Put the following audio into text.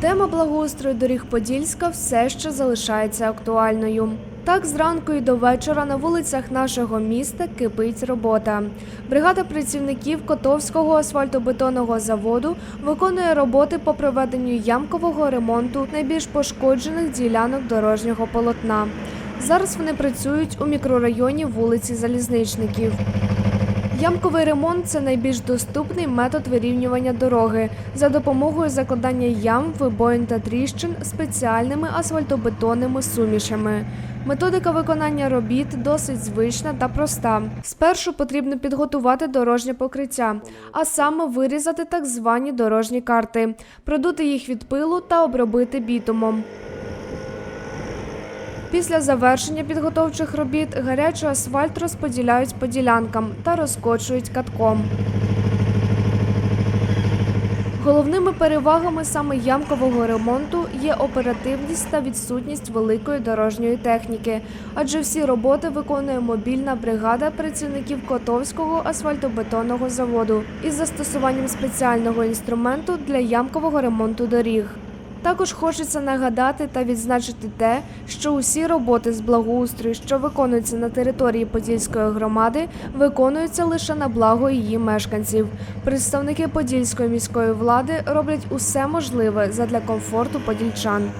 Тема благоустрою доріг Подільська все ще залишається актуальною. Так, зранку і до вечора на вулицях нашого міста кипить робота. Бригада працівників Котовського асфальтобетонного заводу виконує роботи по проведенню ямкового ремонту найбільш пошкоджених ділянок дорожнього полотна. Зараз вони працюють у мікрорайоні вулиці Залізничників. Ямковий ремонт це найбільш доступний метод вирівнювання дороги за допомогою закладання ям, вибоїн та тріщин спеціальними асфальтобетонними сумішами. Методика виконання робіт досить звична та проста. Спершу потрібно підготувати дорожнє покриття, а саме вирізати так звані дорожні карти, продути їх від пилу та обробити бітумом. Після завершення підготовчих робіт гарячий асфальт розподіляють по ділянкам та розкочують катком. Головними перевагами саме ямкового ремонту є оперативність та відсутність великої дорожньої техніки, адже всі роботи виконує мобільна бригада працівників Котовського асфальтобетонного заводу із застосуванням спеціального інструменту для ямкового ремонту доріг. Також хочеться нагадати та відзначити те, що усі роботи з благоустрою, що виконуються на території Подільської громади, виконуються лише на благо її мешканців. Представники Подільської міської влади роблять усе можливе задля комфорту подільчан.